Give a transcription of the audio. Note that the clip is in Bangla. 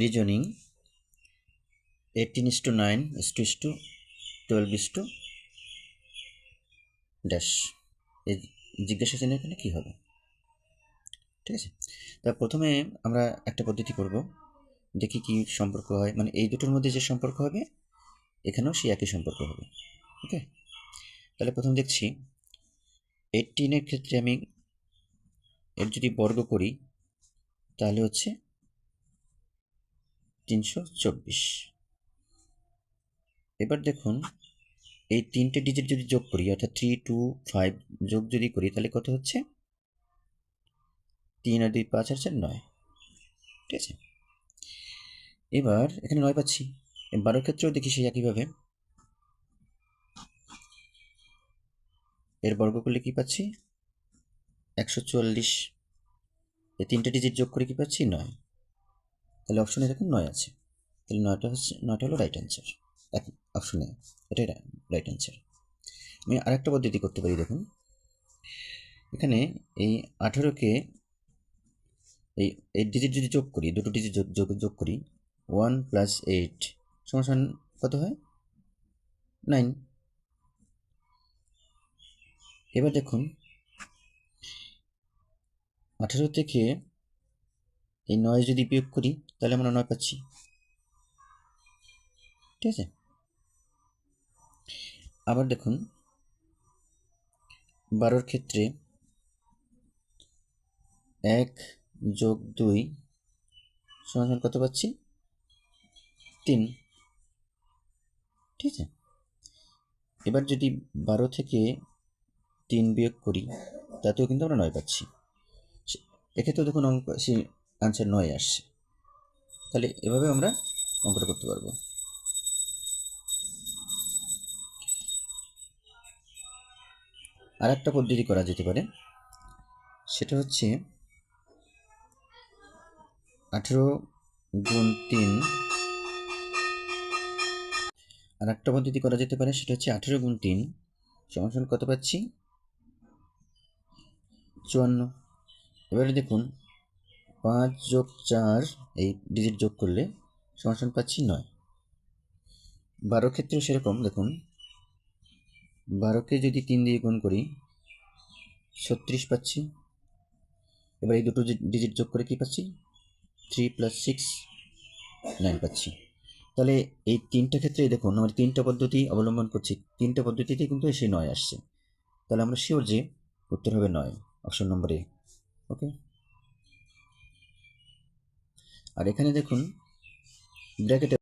Reasoning eighteen is to nine is to is to twelve is to dash এই জিজ্ঞাসা চিহ্ন এখানে কী হবে? ঠিক আছে? তা প্রথমে আমরা একটা পদ্ধতি করব, দেখি কি সম্পর্ক হয়। মানে এই দুটোর মধ্যে যে সম্পর্ক হবে, এখানেও সেই একই সম্পর্ক হবে। ওকে তাহলে প্রথম দেখছি এইটিনের ক্ষেত্রে আমি এর যদি বর্গ করি, তাহলে হচ্ছে তিনশো চব্বিশ। এবার দেখুন, এই তিনটে ডিজিট যদি যোগ করি, অর্থাৎ থ্রি টু ফাইভ যোগ যদি করি, তাহলে কত হচ্ছে? তিন আর দুই পাঁচ আর চার নয়। ঠিক আছে? এবার এখানে নয় পাচ্ছি। বারোর ক্ষেত্রেও দেখি সেই একইভাবে। এর বর্গ করলে কি পাচ্ছি? একশো চল্লিশ এই তিনটে ডিজিট যোগ করে কি পাচ্ছি? নয়। তাহলে অপশনে দেখুন নয় আছে। তাহলে নয়টা হচ্ছে, নয়টা হলো রাইট অ্যান্সার এক অপশনে এটাই রাইট অ্যান্সার আমি আরেকটা পদ্ধতি করতে পারি, দেখুন। এখানে এই আঠেরোকে এই এইট ডিজিট যদি যোগ করি, দুটো ডিজিট যোগ যোগ করি ওয়ান প্লাস এইট সমান কত হয়? নাইন এবার দেখুন, আঠেরো থেকে এই নয় যদি বিয়োগ করি, তাহলে আমরা নয় পাচ্ছি। ঠিক আছে? আবার দেখুন, বারোর ক্ষেত্রে এক যোগ দুই সমান কত পাচ্ছি? তিন। ঠিক আছে? এবার যদি বারো থেকে তিন বিয়োগ করি, তাতেও কিন্তু আমরা নয় পাচ্ছি। এক্ষেত্রেও দেখুন অঙ্ক আনসার নয় আসছে তাহলে এভাবে আমরা অঙ্কটা করতে পারব। আর একটা পদ্ধতি করা যেতে পারে। সেটা হচ্ছে আঠেরো গুণ তিন। আর একটা পদ্ধতি করা যেতে পারে, সেটা হচ্ছে আঠেরো গুণ তিন সমান কত পাচ্ছি? চুয়ান্ন। এবারে দেখুন পাঁচ যোগ চার, এই ডিজিট যোগ করলে সমান পাচ্ছি নয়। বারো ক্ষেত্রেও সেরকম, দেখুন। বারোকে যদি তিন দিয়ে গুণ করি, ছত্রিশ পাচ্ছি। এবার এই দুটো ডিজিট যোগ করে কি পাচ্ছি? থ্রি প্লাস সিক্স নাইন পাচ্ছি। তাহলে এই তিনটা ক্ষেত্রে দেখুন, আমরা তিনটা পদ্ধতি অবলম্বন করছি। তিনটা পদ্ধতিতে কিন্তু এসে নয় আসছে। তাহলে আমরা শিওর যে উত্তর হবে নয় অপশন নম্বর ওকে আর এখানে দেখুন ব্র্যাকেটে